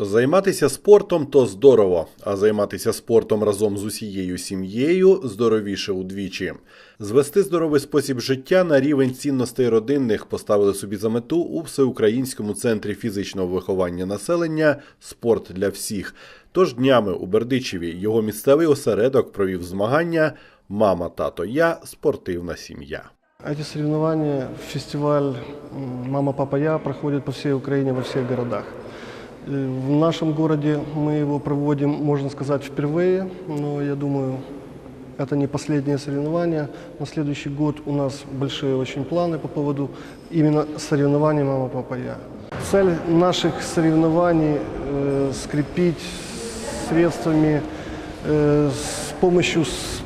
Займатися спортом то здорово, а займатися спортом разом з усією сім'єю здоровіше удвічі. Звести здоровий спосіб життя на рівень цінностей родинних поставили собі за мету у всеукраїнському центрі фізичного виховання населення Спорт для всіх. Тож днями у Бердичеві його місцевий осередок провів змагання Мама, тато, я спортивна сім'я. Эти соревнования, фестиваль «Мама, папа, я» проходит по всей Украине, во всех городах. Э, В нашем городе мы его проводим, можно сказать, впервые, но я думаю, это не последнее соревнование. На следующий год у нас большие очень планы по поводу именно соревнований «Мама, папа, я». Цель наших соревнований э, скрепить средствами, э, с помощью с- м,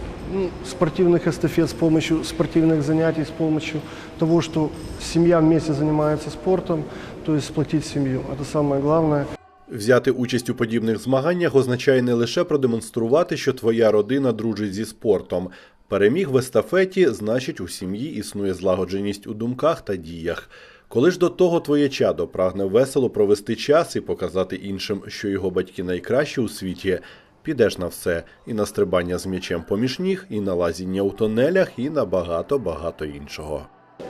спортивных эстафет, с помощью спортивных занятий, с помощью того, что семья вместе занимается спортом, то есть сплотить семью. Это самое главное. Взяти участь у подібних змаганнях означає не лише продемонструвати, що твоя родина дружить зі спортом. Переміг в естафеті, значить, у сім'ї існує злагодженість у думках та діях. Коли ж до того твоє чадо прагне весело провести час і показати іншим, що його батьки найкращі у світі, підеш на все і на стрибання з м'ячем поміж ніг, і на лазіння у тонелях, і на багато багато іншого.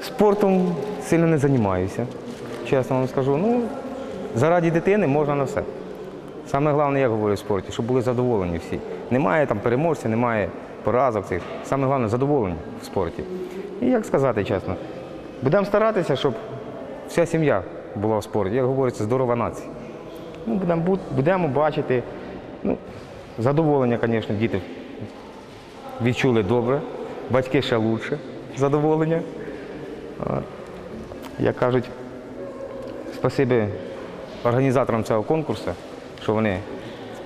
Спортом сильно не займаюся, чесно вам скажу. Ну, заради дитини можна на все. Саме головне, як говорю в спорті, щоб були задоволені всі. Немає там переможців, немає поразок цих. Саме головне задоволені в спорті. І як сказати чесно, будемо старатися, щоб вся сім'я була в спорті. Як говориться, здорова нація. Ну, будемо, будемо бачити. Ну, задоволення, звісно, діти відчули добре, батьки ще краще задоволення. Як кажуть, спасибі організаторам цього конкурсу, що вони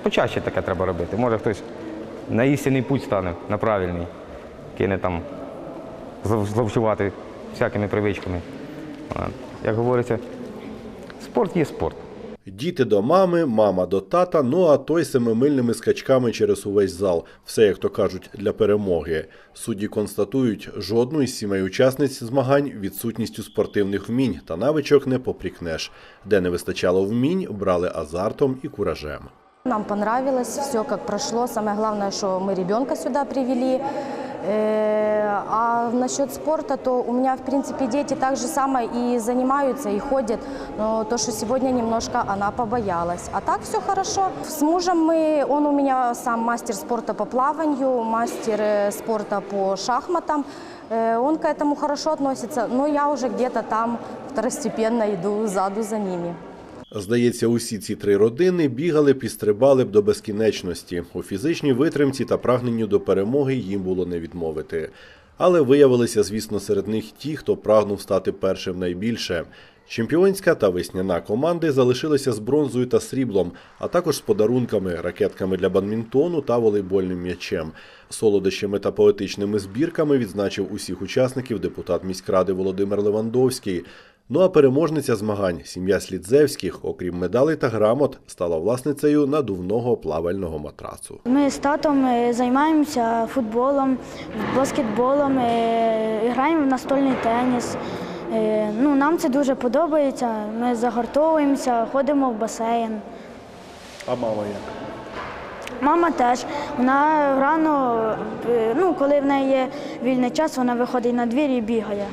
почаще таке треба робити. Може хтось на істинний путь стане, на правильний, кине там злов- зловчувати всякими привичками. Як говориться, спорт є спорт. Діти до мами, мама до тата, ну а той семимильними скачками через увесь зал. Все, як то кажуть, для перемоги. Судді констатують, жодну із сімей учасниць змагань відсутністю спортивних вмінь та навичок не попрікнеш. Де не вистачало вмінь, брали азартом і куражем. Нам понравилось все, как прошло. Самое главное, что мы ребенка сюда привели. Э, А насчет спорта, то у меня, в принципе, дети так же самое и занимаются, и ходят. Но то, что сегодня немножко она побоялась. А так все хорошо. С мужем мы, он у меня сам мастер спорта по плаванию, мастер э, спорта по шахматам. Э, Он к этому хорошо относится, но я уже где-то там второстепенно иду сзаду за ними. Здається, усі ці три родини бігали б і стрибали б до безкінечності. У фізичній витримці та прагненню до перемоги їм було не відмовити. Але виявилися, звісно, серед них ті, хто прагнув стати першим найбільше. Чемпіонська та весняна команди залишилися з бронзою та сріблом, а також з подарунками, ракетками для бадмінтону та волейбольним м'ячем. Солодощами та поетичними збірками відзначив усіх учасників депутат міськради Володимир Левандовський. Ну а переможниця змагань сім'я Слідзевських, окрім медалей та грамот, стала власницею надувного плавального матрацу. Ми з татом е, займаємося футболом, баскетболом, е, граємо в настольний теніс. Е, Ну, нам це дуже подобається. Ми загортовуємося, ходимо в басейн. А мама як? Мама теж. Вона рано, ну, коли в неї є вільний час, вона виходить на двір і бігає.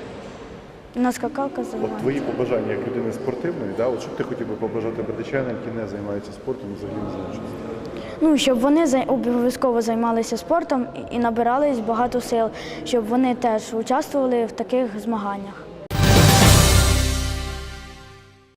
На скакалка От займається. твої побажання як людини спортивної, да? От що б ти хотів би побажати бердичанам, які не займаються спортом і взагалі не знають. Ну, щоб вони обов'язково займалися спортом і набирались багато сил, щоб вони теж участвували в таких змаганнях.